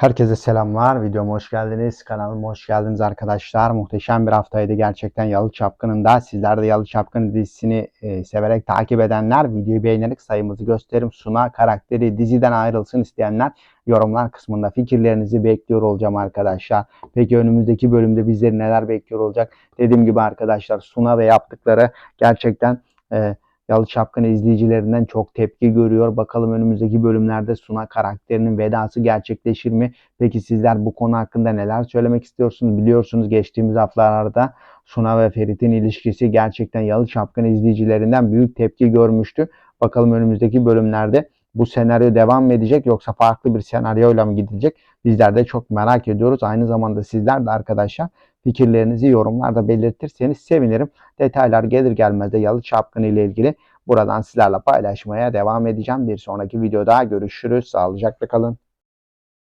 Herkese selamlar. Videoma hoş geldiniz. Kanalıma hoş geldiniz arkadaşlar. Muhteşem bir haftaydı gerçekten Yalı Çapkın'ın da. Sizler de Yalı Çapkın dizisini e, severek takip edenler videoyu beğenerek sayımızı gösterim. Suna karakteri diziden ayrılsın isteyenler yorumlar kısmında fikirlerinizi bekliyor olacağım arkadaşlar. Peki önümüzdeki bölümde bizleri neler bekliyor olacak? Dediğim gibi arkadaşlar Suna ve yaptıkları gerçekten e, Yalı Çapkın izleyicilerinden çok tepki görüyor. Bakalım önümüzdeki bölümlerde Suna karakterinin vedası gerçekleşir mi? Peki sizler bu konu hakkında neler söylemek istiyorsunuz? Biliyorsunuz geçtiğimiz haftalarda Suna ve Ferit'in ilişkisi gerçekten Yalı Çapkın izleyicilerinden büyük tepki görmüştü. Bakalım önümüzdeki bölümlerde bu senaryo devam mı edecek yoksa farklı bir senaryoyla mı gidilecek? Bizler de çok merak ediyoruz. Aynı zamanda sizler de arkadaşlar fikirlerinizi yorumlarda belirtirseniz sevinirim. Detaylar gelir gelmez de Yalı Çapkın ile ilgili buradan sizlerle paylaşmaya devam edeceğim. Bir sonraki videoda görüşürüz. Sağlıcakla kalın.